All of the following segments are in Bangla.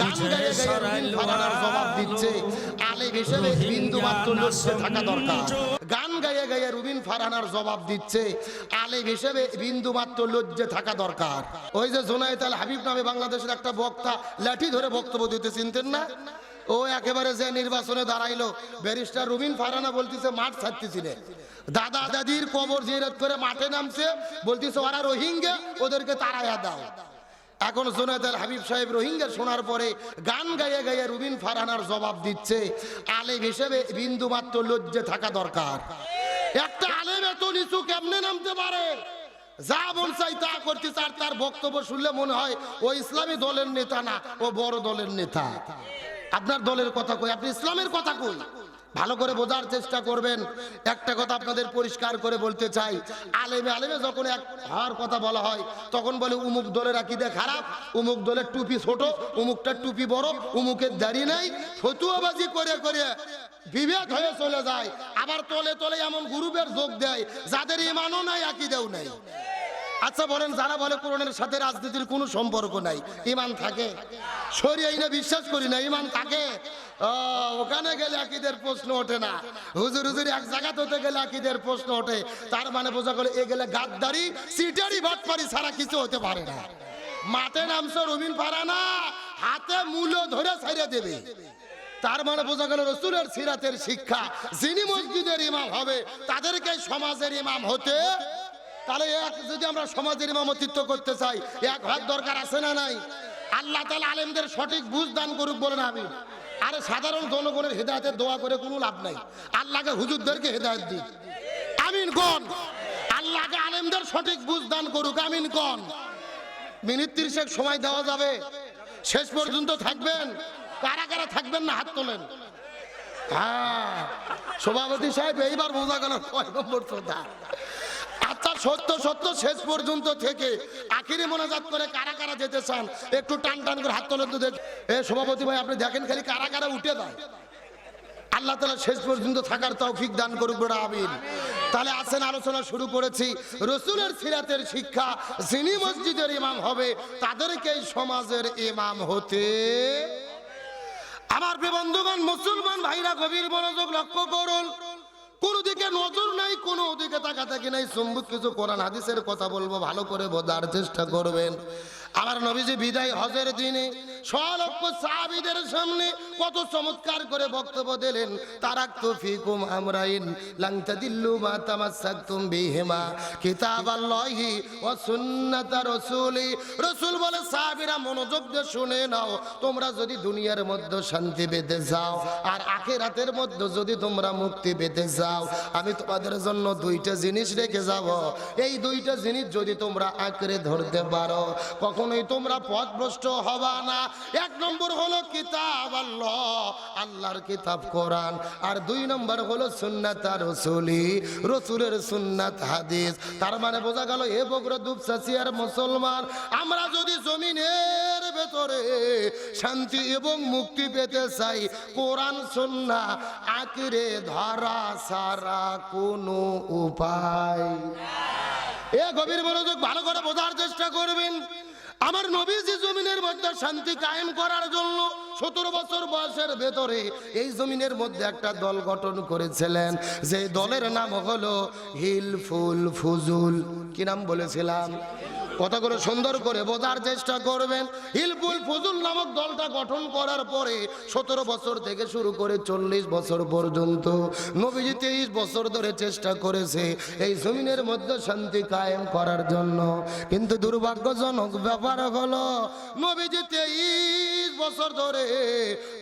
গান গায়ে গায়ে রুবিন ফারহানার জবাব দিচ্ছে। আলেম হিসেবে বিন্দু মাত্র লজ্জে থাকা দরকার। গান গায়ে গায়ে রুবিন ফারহানার জবাব দিচ্ছে। আলেম হিসেবে বিন্দু মাত্র লজ্জে থাকা দরকার। ওই যে জোনায়েত আল হাবিব নামে বাংলাদেশের একটা বক্তা লাঠি ধরে বক্তব্য দিতে চিনতেন না? ও একেবারে যে নির্বাচনে দাঁড়াইলো ব্যারিস্টার রুবিন ফারানা বলতেছে মাঠ ছাড়তেছিলেন দাদা দাদির কবর জিয়ারত করে মাঠে নামছে বলতেছে ওরা রোহিঙ্গা ওদেরকে তাড়াইয়া দাও। এখন জোনায়দ হাবিব সাহেব রোহিঙ্গা শোনার পরে গান গাইয়ে গাইয়ে রুবিন ফারহানার জবাব দিচ্ছে। আলেম হিসেবে বিন্দু মাত্র লজ্জে থাকা দরকার। একটা আলেম এত নিচু কেমনে নামতে পারে? যা মন চাই তা করতে চার তার বক্তব্য শুনলে মনে হয় ও ইসলামী দলের নেতা না, ও বড় দলের নেতা। আপনার দলের কথা কই? আপনি ইসলামের কথা কই? ভালো করে বোঝার চেষ্টা করবেন। একটা কথা আপনাদের পরিষ্কার করে বলতে চাই। আলেমে আলেমে যখন এক হওয়ার কথা বলা হয়, তখন বলে, উমুক দলের আকিদে খারাপ, উমুক দলের টুপি ছোট উমুকটার টুপি বড়, উমুকের দাড়ি নাই, ফতুয়াবাজি করে করে বিভেদ হয়ে চলে যায়। আবার তলে তলে এমন গ্রুপের যোগ দেয়, যাদের ইমানও নাই, আকিদেও নাই। আচ্ছা বলেন, যারা বলে কোরআনের সাথে রাজনীতির কোনো সম্পর্ক নাই, ইমান থাকে? সরিয়াই না বিশ্বাস করি না, ইমান থাকে? ওখানে গেলে আকিদের প্রশ্ন ওঠে না। হুজুর হুজুর, এক জায়গাতে হতে গেলে আকিদের প্রশ্ন ওঠে। তার মানে বোঝা গেল, এ গেলে গাদ্দারি, সিটারি ভাটপারি ছাড়া কিছু হতে পারে না। মাঠে নামছে রবিন পারা না, হাতে মূল্য ধরে ছাইড়ে দেবে। তার মানে বোঝা গেল, রসুলের সিরাতের শিক্ষা, যিনি মসজিদের ইমাম হবে, তাদেরকে সমাজের ইমাম হতে। তাহলে এক, যদি আমরা সমাজের ইমামতিত্ব করতে চাই, এক হাত দরকার আছে না নাই? আল্লাহ তালা আলেমদের সঠিক বুঝ দান করুক বলে না আমি আরে সাধারণ জনগণের হেদায়তের দোয়া করে কোনো লাভ নাই। আল্লাহকে হুজুরদেরকে হেদায়ত দিই আমিন কোন? আল্লাহকে আলেমদের সঠিক বুঝ দান করুক। আমিন কন? মিনিট তিরিশেক সময় দেওয়া যাবে। শেষ পর্যন্ত থাকবেন। কারা কারা থাকবেন না হাত তোলেন? হ্যাঁ সভাপতি সাহেব, এইবার বোঝা গেল কয় নম্বর শ্রদ্ধা সত্য সত্য শেষ পর্যন্ত থেকে আখিরি মোনাজাত করে কারা কারা যেতে চান, একটু টান টান করে হাত তোলেন তো দেখ। এ সভাপতি ভাই, আপনি দেখেন খালি কারা কারা উঠে দেয় আল্লাহ তালা শেষ পর্যন্ত থাকার তৌফিক দান করুক বড় আমিন তাহলে আসেন, আলোচনা শুরু করেছি। রসুলের সিরাতের শিক্ষা যিনি মসজিদের ইমাম হবে, তাদেরকেই সমাজের ইমাম হতে আমার বন্ধুগণ, মুসলমান ভাইরা গভীর মনোযোগ লক্ষ্য করুন। কোন দিকে নজর নাই, কোন দিকে তাকাতাকি নাই। চুম্বক কিছু কোরআন হাদিসের কথা বলব, ভালো করে বোঝার চেষ্টা করবেন। আমার নবীজি বিদায় হজের দিনে সলক্ষ সাহাবীদের সামনে কত চমৎকার করে বক্তব্য দিলেন। সুন্নাতা রাসূলি। বলে শুনে নাও, তোমরা যদি দুনিয়ার মধ্যে শান্তি পেতে চাও, আর আখিরাতের মধ্যে যদি তোমরা মুক্তি পেতে চাও, আমি তোমাদের জন্য দুইটা জিনিস রেখে যাব। এই দুইটা জিনিস যদি তোমরা আঁকড়ে ধরতে পারো, কখনোই তোমরা পথভ্রষ্ট হবা না। এক নম্বর হলো কিতাব আল্লাহ, আল্লাহর কিতাব কোরআন, আর দুই নম্বর হলো সুন্নাত আর রসুলি, রসুলের সুন্নাত হাদিস। তার মানে বোঝা গেল এ বগ্র দুপসাসিয়ার মুসলমান, আমরা যদি জমিনের ভেতরে শান্তি এবং মুক্তি পেতে চাই, কোরআন, সুন্না আঁকড়ে ধরা সারা কোনো উপায়। এ গভীর মনোযোগ ভালো করে বোঝার চেষ্টা করবেন। আমার নবীজি জমিনের মধ্যে শান্তি কায়েম করার জন্য সতেরো বছর বয়সের ভেতরে এই জমিনের মধ্যে একটা দল গঠন করেছিলেন। যে দলের নাম হলো হিলফুল ফুজুল। কি নাম বলেছিলাম? কথাগুলো সুন্দর করে বোঝার চেষ্টা করবেন। হিলফুল ফুজুল নামক দলটা গঠন করার পরে সতেরো বছর থেকে শুরু করে চল্লিশ বছর পর্যন্ত নবীজি তেইশ বছর ধরে চেষ্টা করেছে এই জমিনের মধ্যে শান্তি কায়েম করার জন্য। কিন্তু দুর্ভাগ্যজনক ব্যাপার হলো, নবীজি তেইশ বছর ধরে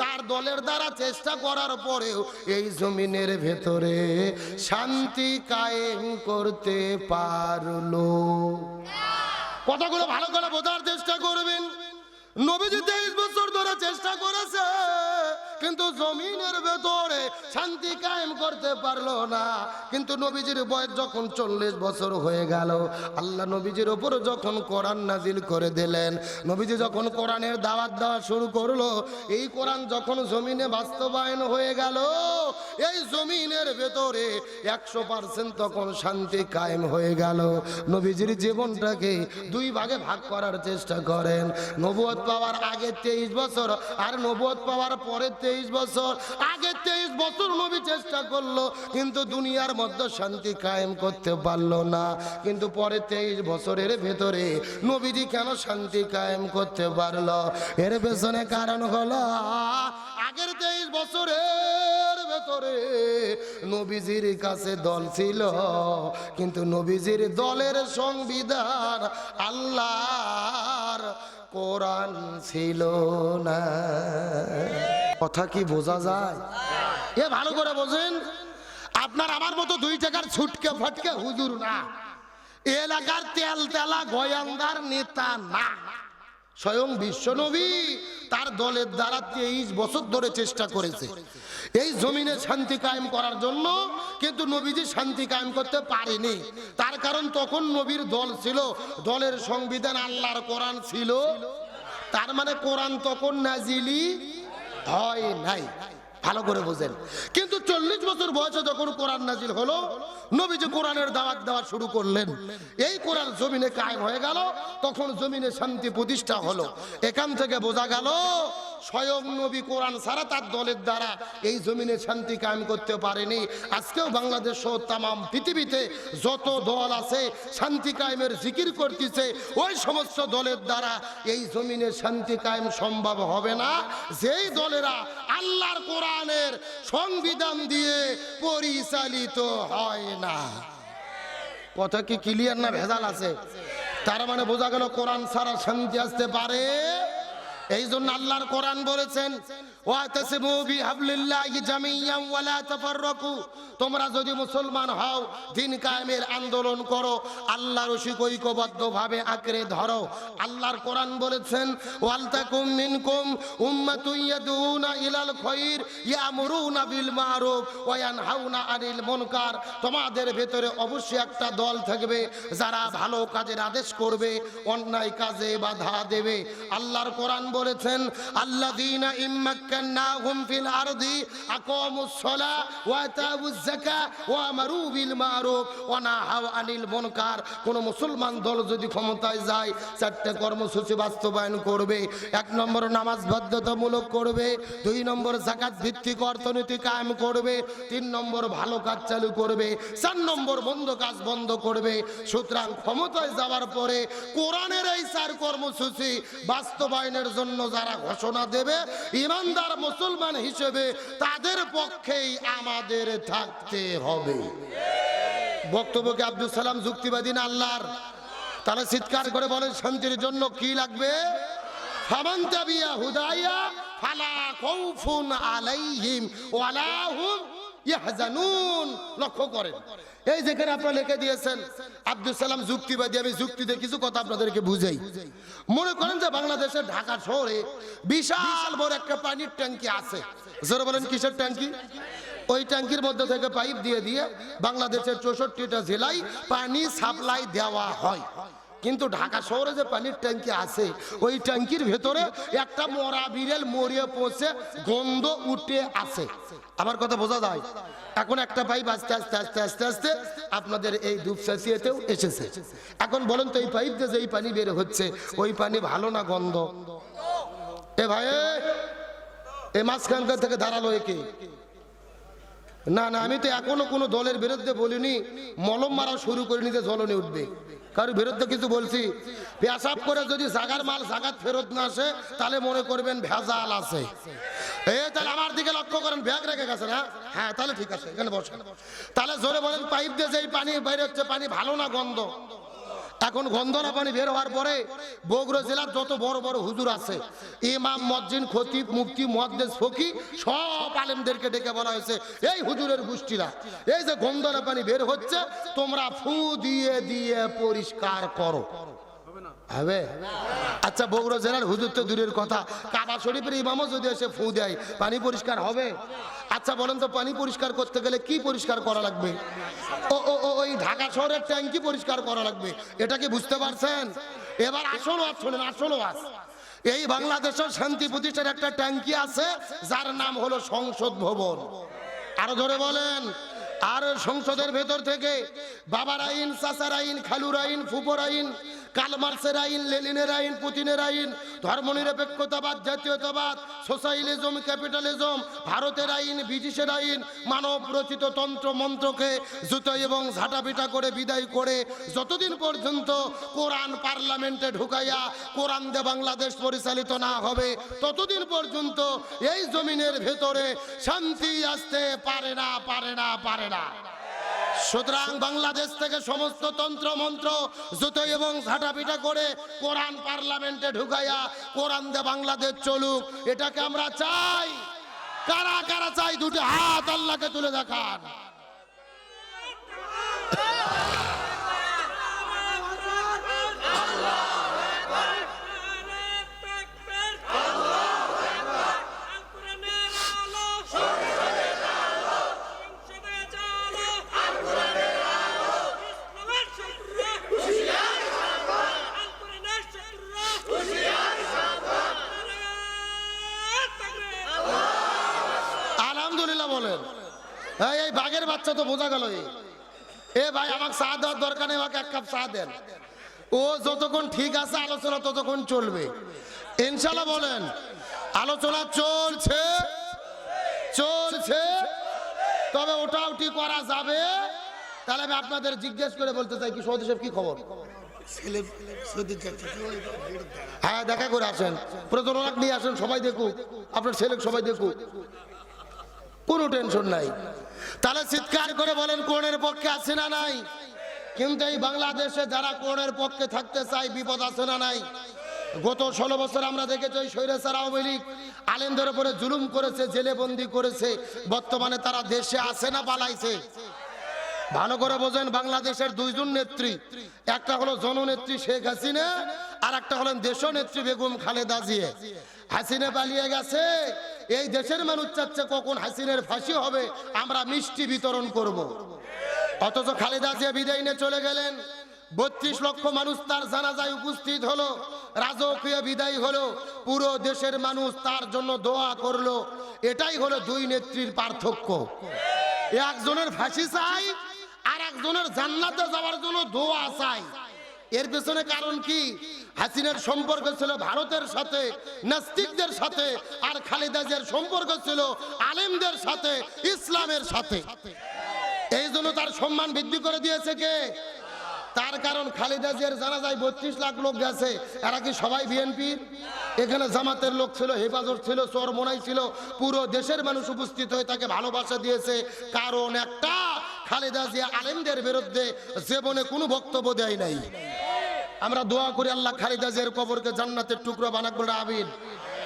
তার দলের দ্বারা চেষ্টা করার পরেও এই জমিনের ভেতরে শান্তি কায়েম করতে পারল। কথাগুলো ভালো করে বোঝার চেষ্টা করবেন। নবীজি তেইশ বছর ধরে চেষ্টা করেছে, কিন্তু জমিনের ভেতরে শান্তি কায়েম করতে পারল না। কিন্তু নবীজির বয়স যখন চল্লিশ বছর হয়ে গেল, আল্লাহ নবীজির ওপর যখন কোরআন নাজিল করে দিলেন, নবীজি যখন কোরআনের দাওয়াত দেওয়া শুরু করল, এই কোরআন যখন জমিনে বাস্তবায়ন হয়ে গেল এই জমিনের ভেতরে একশো পার্সেন্ট তখন শান্তি কায়েম হয়ে গেল। নবীজির জীবনটাকে দুই ভাগে ভাগ করার চেষ্টা করেন। নবুয়ত পাওয়ার আগে তেইশ বছর আর নবুয়ত পাওয়ার পরে তেইশ বছর। আগে তেইশ বছর নবী চেষ্টা করল, কিন্তু দুনিয়ার মধ্যে শান্তি কায়েম করতে পারল না। কিন্তু পরে তেইশ বছরের ভেতরে নবীজি কেন শান্তি কায়েম করতে পারল? এর পেছনে কারণ হলো, আগের তেইশ বছরের ভেতরে নবীজির কাছে দল ছিল, কিন্তু নবীজির দলের সংবিধান আল্লাহর কোরআন ছিল না। কথা কি বোঝা যায়? এ ভালো করে বোঝেন, আপনার আমার মতো দুই টাকার ছুটকে ফটকে হুজুর না। এলাকার তেল তেলা গয়ান্দার নেতা না। স্বয়ং বিশ্বনবী তার দলের দ্বারা তেইশ বছর ধরে চেষ্টা করেছে। এই জমিনে শান্তি কায়েম করার জন্য কিন্তু নবীজি শান্তি কায়েম করতে পারেনি। তার কারণ তখন নবীর দল ছিল, দলের সংবিধান আল্লাহর কোরআন ছিল। তার মানে কোরআন তখন নাজিলি হয় নাই। ভালো করে বোঝেন। কিন্তু চল্লিশ বছর বয়সে যখন কোরআন নাজিল হলো, নবীজি কোরআনের দাওয়াত দেওয়া শুরু করলেন। এই কোরআন জমিনে কায়েম হয়ে গেল, তখন জমিনে শান্তি প্রতিষ্ঠা হলো। এখান থেকে বোঝা গেল, স্বয়ং নবী কোরআন ছাড়া তার দলের দ্বারা এই জমিনে শান্তি কায়েম করতে পারেনি। আজকেও বাংলাদেশ সহ তাম পৃথিবীতে যত দল আছে, শান্তি কায়েমের জিকির করতেছে, ওই সমস্ত দলের দ্বারা এই জমিনে শান্তি কায়েম সম্ভব হবে না। যেই দলেরা আল্লাহর কোরআনের সংবিধান দিয়ে পরিচালিত হয় না। কথা কি ক্লিয়ার না ভেজাল আছে? তার মানে বোঝা গেল কোরআন ছাড়া শান্তি আসতে পারে? এই জন্য আল্লাহর কোরআন বলেছেন ওয়াতাসিমু বিহাবলিল্লাহি জামিয়ান ওয়ালা তাফাররাকু তোমরা যদি মুসলমান হও, দিন কায়েমের আন্দোলন করো, আল্লাহর ঐক্যবদ্ধ ভাবে আঁকড়ে ধরো। আল্লাহর কোরআন বলেছেন, ওয়ালতাকুম মিনকুম উম্মাতুন ইয়াদুনা ইলাল খায়র ইয়ামুরুনা বিল মারুফ ওয়া ইয়ানহাউনা আনিল মুনকার। তোমাদের ভেতরে অবশ্যই একটা দল থাকবে, যারা ভালো কাজের আদেশ করবে, অন্যায় কাজে বাধা দেবে। আল্লাহর কোরআন বলেছেন, আল্লাযীনা ইম্মাক্কান্নাহুম আকামুস সালাহ ওয়া আতাউজ যাকাহ ওয়া আমারু বিল মারুফ ওয়া আনিল মুনকার কোন মুসলমান দল যদি ক্ষমতায় যায়, চারটে কর্মসূচি বাস্তবায়ন করবে, এক নম্বর নামাজ বাধ্যতামূলক করবে, দুই নম্বর জাকাত ভিত্তিক অর্থনীতি কায়েম করবে, তিন নম্বর ভালো কাজ চালু করবে, চার নম্বর বন্ধ কাজ বন্ধ করবে। সুতরাং ক্ষমতায় যাওয়ার পরে কোরআনের এই চার কর্মসূচি বাস্তবায়নের জন্য যারা ঘোষণা দেবে, ইমানদার মুসলমান হিসেবে তাদের পক্ষেই আমাদের থাকতে হবে। বক্তব্যকে আব্দুল সালাম যুক্তিবাদী না আল্লাহর? তাহলে চিৎকার করে বলেন, শান্তির জন্য কি লাগবে? হুদাইয়া ফালা খাউফুন আলাইহিম ওয়ালা হুম লক্ষ্য করেন। এই যেখানে আপনারা লিখে দিয়েছেন আব্দুল সালাম যুক্তিবাদী, আমি যুক্তিতে কিছু কথা আপনাদেরকে বুঝাই। মনে করেন যে বাংলাদেশের ঢাকা শহরে বিশাল বড় একটা পানির ট্যাঙ্কি আছে। জোরে বলেন, কিসের ট্যাঙ্কি? ওই ট্যাঙ্কির মধ্যে থেকে পাইপ দিয়ে দিয়ে বাংলাদেশের চৌষট্টিটা জেলায় পানি সাপ্লাই দেওয়া হয়। কিন্তু ঢাকা শহরে যে পানির ট্যাঙ্কি আছে, ওই ট্যাঙ্কির ভেতরে একটা মরা বিড়েল মরিয়ে পৌঁছে গন্ধ উঠে আছে। আমার কথা বোঝা যায়? এখন একটা পাইপ আস্তে আস্তে আস্তে আস্তে আস্তে আপনাদের এই দুপসাসিয়েতেও এসেছে। এখন বলেন তো, এই পাইপ যে এই পানি বের হচ্ছে, ওই পানি ভালো না গন্ধ? এ ভাই, এ মাঝখানকার থেকে দাঁড়াল একে। না না, আমি তো এখনও কোনো দলের বিরুদ্ধে বলিনি। মলম মারা শুরু করিনি যে জ্বলনে উঠবে। কারোর বিরুদ্ধে কিছু বলছি? পেশাব করে যদি জাগার মাল জাগাত ফেরত না আসে, তাহলে মনে করবেন ভেজাল আছে। তাহলে আমার দিকে লক্ষ্য করেন, ব্যাগ রেখে গেছে না হ্যাঁ তাহলে ঠিক আছে, এখানে বসেন। তাহলে জোরে বলেন, পাইপ দিয়ে যেই পানি বাইরে হচ্ছে, পানি ভালো না গন্ধ? এখন গন্ধনা পানি বের হওয়ার পরে বগুড়া জেলার যত বড় বড় হুজুর আছে, ইমাম মজ্জিন খতিব মুক্তি মুহাদ্দিস ফকি, সব আলেমদেরকে ডেকে বলা হয়েছে, এই হুজুরের গোষ্ঠীরা, এই যে গন্ধনা পানি বের হচ্ছে, তোমরা ফু দিয়ে দিয়ে পরিষ্কার করো। হবে? আচ্ছা বগুড়া জেলার হুজুর তো দূরের কথা। কাবা শরীফের ইমামও যদি এসে ফু দেয়, পানি পরিষ্কার হবে? আচ্ছা বলেন তো, পানি পরিষ্কার করতে গেলে কি পরিষ্কার করা লাগবে? ও ও ওই ঢাকা শহরের ট্যাঙ্কি পরিষ্কার করা লাগবে। এটা কি বুঝতে পারছেন? এবার আসল ওয়াজ শোনেন, আসল ওয়াজ। এই বাংলাদেশের শান্তি প্রতিষ্ঠার একটা ট্যাঙ্কি আছে, যার নাম হলো সংসদ ভবন। আরও ধরে বলেন, আর সংসদের ভেতর থেকে বাবার আইন, চাচার আইন, খালুর আইন, ফুপর আইন কালমার্সের আইন লেলিনের আইন, পুতিনের আইন, ধর্মনিরপেক্ষতাবাদ, জাতীয়তাবাদ সোশ্যালিজম ক্যাপিটালিজম, ভারতের আইন, ব্রিটিশের আইন, মানব রচিত তন্ত্র, মন্ত্রকে জুতো এবং ঝাঁটাপিটা করে বিদায় করে যতদিন পর্যন্ত কোরআন পার্লামেন্টে ঢুকাইয়া কোরআন দে বাংলাদেশ পরিচালিত না হবে, ততদিন পর্যন্ত এই জমিনের ভেতরে শান্তি আসতে পারে না পারে না পারে না। সুতরাং বাংলাদেশ থেকে সমস্ত তন্ত্র মন্ত্র জুতো এবং ঝাঁটাপিটা করে কোরআন পার্লামেন্টে ঢুকাইয়া কোরআন দে বাংলাদেশ চলুক। এটাকে আমরা চাই। কারা কারা চাই? দুটি হাত আল্লাহকে তুলে দেখান আলহামদুলিল্লাহ বলেন এই, এই বাঘের বাচ্চা তো বোঝা গেল এ। ভাই আমাকে চা দেওয়ার দরকার নেই আমাকে এক কাপ চা দেন। ও যতক্ষণ ঠিক আছে আলোচনা ততক্ষণ চলবে। ইনশাল্লাহ বলেন আলোচনা চলছে চলছে। তবে ওটা উঠি করা যাবে। তাহলে আমি আপনাদের জিজ্ঞেস করে বলতে চাই কি সৌদি সাহেব কি খবর? হ্যাঁ দেখা করে আসেন। প্রযোজক নিয়ে আসেন সবাই দেখুক। আপনার ছেলে সবাই দেখুক। কোনো টেনশন নাই। তাহলে চিৎকার করে বলেন কোনের পক্ষে আছে না নাই? কিন্তু এই বাংলাদেশে যারা কোনের পক্ষে থাকতে চায়, বিপদ আছে না নাই? গত ষোলো বছর আমরা দেখেছি ওই স্বৈরাচার আওয়ামী লীগ আলেমদের উপরে জুলুম করেছে জেলে বন্দি করেছে। বর্তমানে তারা দেশে আছে না পালাইছে? ভালো করে বোঝেন, বাংলাদেশের দুইজন নেত্রী। একটা হলো জননেত্রী শেখ হাসিনা, আর একটা হলেন দেশ নেত্রী বেগম খালেদা জিয়া। হাসিনা পালিয়ে গেছে। এই দেশের মানুষ চাচ্ছে কখন হাসিনের ফাঁসি হবে, আমরা মিষ্টি বিতরণ করব। অথচ খালেদা জিয়া বিদায় নিয়ে চলে গেলেন। বত্রিশ লক্ষ মানুষ তার জানাজায় উপস্থিত হলো, রাজকীয় বিদায় হলো, পুরো দেশের মানুষ তার জন্য দোয়া করল। এটাই হলো দুই নেত্রীর পার্থক্য। একজনের ফাঁসি চাই আর একজনের জান্নাতে যাওয়ার জন্য দোয়া চাই। এর পেছনে কারণ কি? হাসিনার সম্পর্ক ছিল ভারতের সাথে, নাস্তিকদের সাথে, আর খালেদা জিয়ার সম্পর্ক ছিল আলেমদের সাথে, ইসলামের সাথে। এই জন্য তার সম্মান বৃদ্ধি করে দিয়েছে কে? তার কারণ খালেদা জিয়ার জানা যায় বত্রিশ লাখ লোক গেছে। এরা কি সবাই বিএনপির এখানে জামাতের লোক ছিল, হেফাজত ছিল, চরমোনাই ছিল। পুরো দেশের মানুষ উপস্থিত হয়ে তাকে ভালোবাসা দিয়েছে। কারণ একটা খালেদা জিয়া আলেমদের বিরুদ্ধে জীবনে কোনো বক্তব্য দেয় নাই। আমরা দোয়া করি আল্লাহ খালেদা জিয়ার কবরকে জান্নাতের টুকরো বানাক বলে আবিন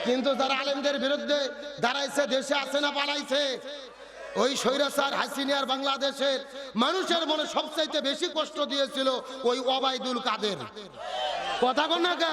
কিন্তু যারা আলেমদের বিরুদ্ধে দাঁড়াইছে, দেশে আছে না পালাইছে, ওই স্বৈরাচার হাসিনিয়ার বাংলাদেশের মানুষের মনে সবচাইতে বেশি কষ্ট দিয়েছিল ওই ওবায়দুল কাদের। কথা কন না কেন?